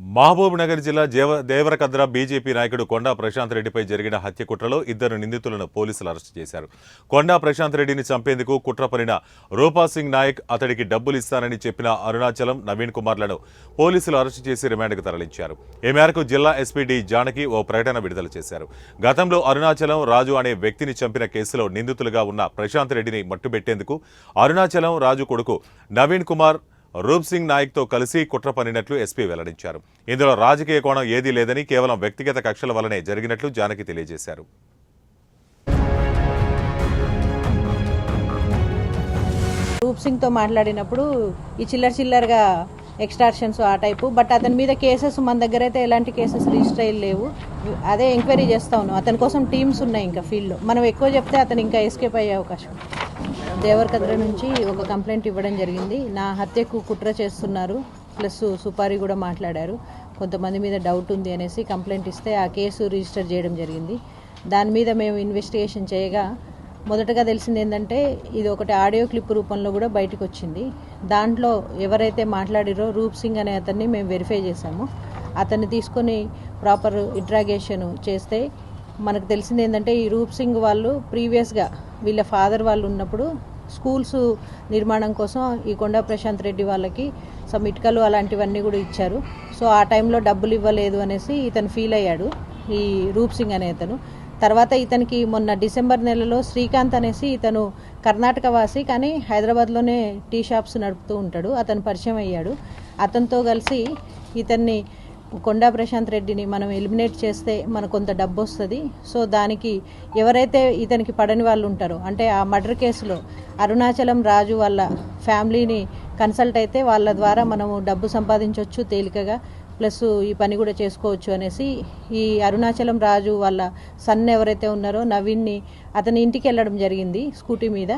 మహబూబ్ నగర్ జిల్లా జేవ దేవరకద్ర బీజేపీ నాయకుడు కొండా ప్రశాంత్ రెడ్డిపై జరిగిన హత్య కుట్రలో ఇద్దరు నిందితులను పోలీసులు అరెస్టు చేశారు. కొండా ప్రశాంత్ రెడ్డిని చంపేందుకు కుట్ర పనిన రూపా సింగ్ నాయక్ అతడికి డబ్బులు ఇస్తానని చెప్పిన అరుణాచలం నవీన్ కుమార్లను పోలీసులు అరెస్టు చేసి రిమాండ్కు తరలించారు. ఈ మేరకు జిల్లా ఎస్పీ డి జానకి ఓ ప్రకటన విడుదల చేశారు. గతంలో అరుణాచలం రాజు అనే వ్యక్తిని చంపిన కేసులో నిందితులుగా ఉన్న ప్రశాంత్ రెడ్డిని మట్టుబెట్టేందుకు అరుణాచలం రాజు కొడుకు నవీన్ కుమార్ రూప్ సింగ్ నాయక్తో కలిసి కుట్ర పనినట్లు ఎస్పీ వెల్లడించారు. ఇందులో రాజకీయ కోణం ఏదీ లేదని కేవలం వ్యక్తిగత కక్షల వల్లనే జరిగినట్లు జానకి తెలియజేశారు. రూప్ సింగ్తో మాట్లాడినప్పుడు ఈ చిల్లర చిల్లరగా ఎక్స్టార్షన్స్ ఆ టైపు బట్ అతని మీద కేసెస్ మన దగ్గర అయితే ఎలాంటి కేసెస్ రిజిస్టర్ లేవు. అదే ఎంక్వైరీ చేస్తా ఉన్నాం. అతని కోసం టీమ్స్ ఉన్నాయి ఇంకా ఫీల్డ్లో. మనం ఎక్కువ చెప్తే అతను ఇంకా ఎస్కేప్ అయ్యే అవకాశం దేవరకద్ర నుంచి ఒక కంప్లైంట్ ఇవ్వడం జరిగింది. నా హత్యకు కుట్ర చేస్తున్నారు. ప్లస్ సుపారి కూడా మాట్లాడారు. కొంతమంది మీద డౌట్ ఉంది అనేసి కంప్లైంట్ ఇస్తే ఆ కేసు రిజిస్టర్ చేయడం జరిగింది. దాని మీద మేము ఇన్వెస్టిగేషన్ చేయగా మొదటగా తెలిసింది ఏంటంటే ఇది ఒకటి ఆడియో క్లిప్ రూపంలో కూడా బయటకు వచ్చింది. దాంట్లో ఎవరైతే మాట్లాడిరో రూప్ సింగ్ అనే అతన్ని మేము వెరిఫై చేశాము. అతన్ని తీసుకొని ప్రాపర్ ఇంట్రాగేషన్ చేస్తే మనకు తెలిసింది ఏంటంటే ఈ రూప్ సింగ్ వాళ్ళు ప్రీవియస్గా వీళ్ళ ఫాదర్ వాళ్ళు ఉన్నప్పుడు స్కూల్స్ నిర్మాణం కోసం ఈ కొండా ప్రశాంత్ రెడ్డి వాళ్ళకి సమ్ ఇటుకలు అలాంటివన్నీ కూడా ఇచ్చారు. సో ఆ టైంలో డబ్బులు ఇవ్వలేదు అనేసి ఇతను ఫీల్ అయ్యాడు ఈ రూప్ సింగ్ అనే అతను. తర్వాత ఇతనికి మొన్న డిసెంబర్ నెలలో శ్రీకాంత్ అనేసి ఇతను కర్ణాటక వాసి కానీ హైదరాబాద్లోనే టీ షాప్స్ నడుపుతూ ఉంటాడు. అతను పరిచయం అయ్యాడు. అతనితో కలిసి ఇతన్ని కొండా ప్రశాంత్ రెడ్డిని మనం ఎలిమినేట్ చేస్తే మనకు కొంత డబ్బు వస్తుంది. సో దానికి ఎవరైతే ఇతనికి పడని వాళ్ళు ఉంటారో అంటే ఆ మర్డర్ కేసులో అరుణాచలం రాజు వాళ్ళ ఫ్యామిలీని కన్సల్ట్ అయితే వాళ్ళ ద్వారా మనము డబ్బు సంపాదించవచ్చు తేలికగా. ప్లస్ ఈ పని కూడా చేసుకోవచ్చు అనేసి ఈ అరుణాచలం రాజు వాళ్ళ సన్ ఎవరైతే ఉన్నారో నవీన్ని అతని ఇంటికి వెళ్ళడం జరిగింది స్కూటీ మీద.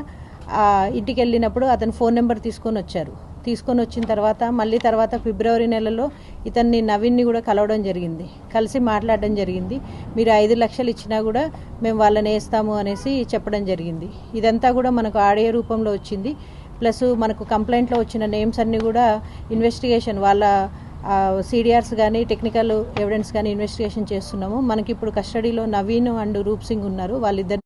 ఆ ఇంటికి వెళ్ళినప్పుడు అతని ఫోన్ నెంబర్ తీసుకొని వచ్చారు. తీసుకొని వచ్చిన తర్వాత మళ్ళీ తర్వాత ఫిబ్రవరి నెలలో ఇతన్ని నవీన్ని కూడా కలవడం జరిగింది. కలిసి మాట్లాడడం జరిగింది. మీరు ఐదు లక్షలు ఇచ్చినా కూడా మేము వాళ్ళని వేస్తాము అనేసి చెప్పడం జరిగింది. ఇదంతా కూడా మనకు ఆడియో రూపంలో వచ్చింది. ప్లస్ మనకు కంప్లైంట్లో వచ్చిన నేమ్స్ అన్నీ కూడా ఇన్వెస్టిగేషన్ వాళ్ళ సిడిఆర్స్ కానీ టెక్నికల్ ఎవిడెన్స్ కానీ ఇన్వెస్టిగేషన్ చేస్తున్నాము. మనకి ఇప్పుడు కస్టడీలో నవీన్ అండ్ రూప్ సింగ్ ఉన్నారు. వాళ్ళిద్దరిని